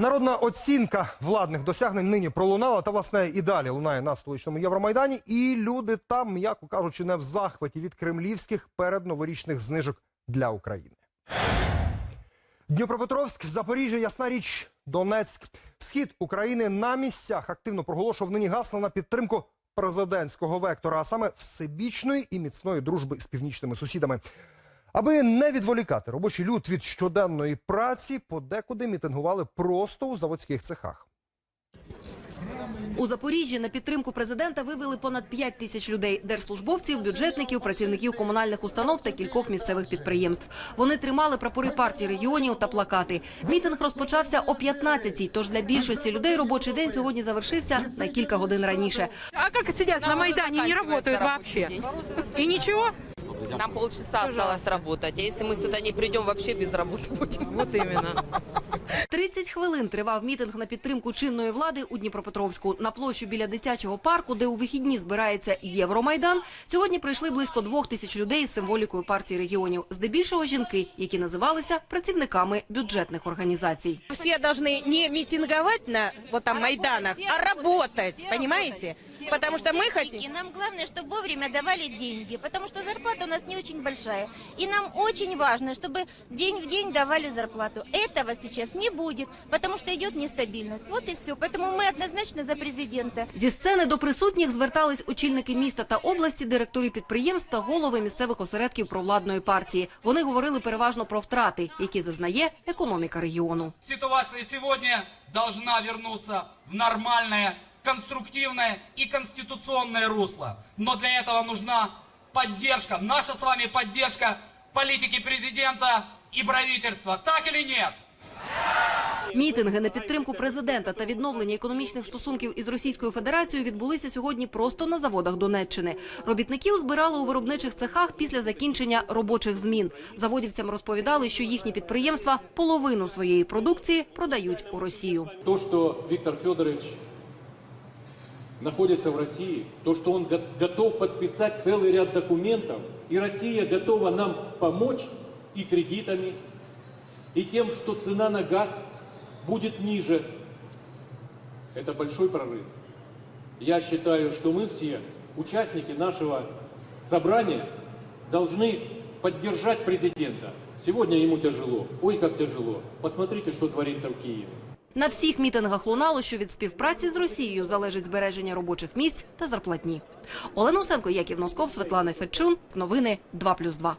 Народна оцінка владних досягнень нині пролунала та власне і далі лунає на столичному Євромайдані. І люди там, м'яко кажучи, не в захваті від кремлівських передноворічних знижок для України. Дніпропетровськ, Запоріжжя, ясна річ, Донецьк. Схід України на місцях активно проголошував нині гасла на підтримку президентського вектора, а саме всебічної і міцної дружби з північними сусідами. Аби не відволікати робочий люд від щоденної праці, подекуди мітингували просто у заводських цехах. У Запоріжжі на підтримку президента вивели понад 5 тисяч людей – держслужбовців, бюджетників, працівників комунальних установ та кількох місцевих підприємств. Вони тримали прапори партії регіонів та плакати. Мітинг розпочався о 15-й, тож для більшості людей робочий день сьогодні завершився на кілька годин раніше. А как сидят на Майдане, не работают вообще? И ничего? Нам полчаса осталось работать, а если мы сюда не придем, вообще без работы будем. Вот именно. 30 хвилин тривав мітинг на підтримку чинної влади у Дніпропетровську. На площу біля дитячого парку, де у вихідні збирається Євромайдан, сьогодні прийшли близько двох тисяч людей з символікою партії регіонів. Здебільшого жінки, які називалися працівниками бюджетних організацій. Все должны не митинговать на вот там Майданах, а работать, понимаете? Потому что мы хотим... И нам главное, чтобы вовремя давали деньги, потому что зарплата у нас не очень большая. И нам очень важно, чтобы день в день давали зарплату. Этого сейчас не будет, потому что идет нестабильность. Вот и все. Поэтому мы однозначно за президента. Зі сцени до присутніх звертались очільники міста та області, директори підприємств та голови місцевих осередків провладної партії. Вони говорили переважно про втрати, які зазнає економіка регіону. ситуация сегодня должна вернуться в нормальное, конструктивное и конституционное русло. Но для этого нужна поддержка, наша с вами поддержка политики президента и правительства. Так или нет? Мітинги на підтримку президента та відновлення економічних стосунків із Російською Федерацією відбулися сьогодні просто на заводах Донеччини. Робітників збирали у виробничих цехах після закінчення робочих змін. Заводівцям розповідали, що їхні підприємства половину своєї продукції продають у Росію. То, что Виктор Федорович находится в России, то, что он го- готов подписать целый ряд документов, и Россия готова нам помочь и кредитами, и тем, что цена на газ будет ниже, это большой прорыв. Я считаю, что мы все, участники нашего собрания, должны поддержать президента. Сегодня ему тяжело, ой, как тяжело. Посмотрите, что творится в Киеве. На всіх мітингах лунало, що від співпраці з Росією залежить збереження робочих місць та зарплатні. Олена Усенко, Яків Носков, Світлана Федчун. Новини 2+,2.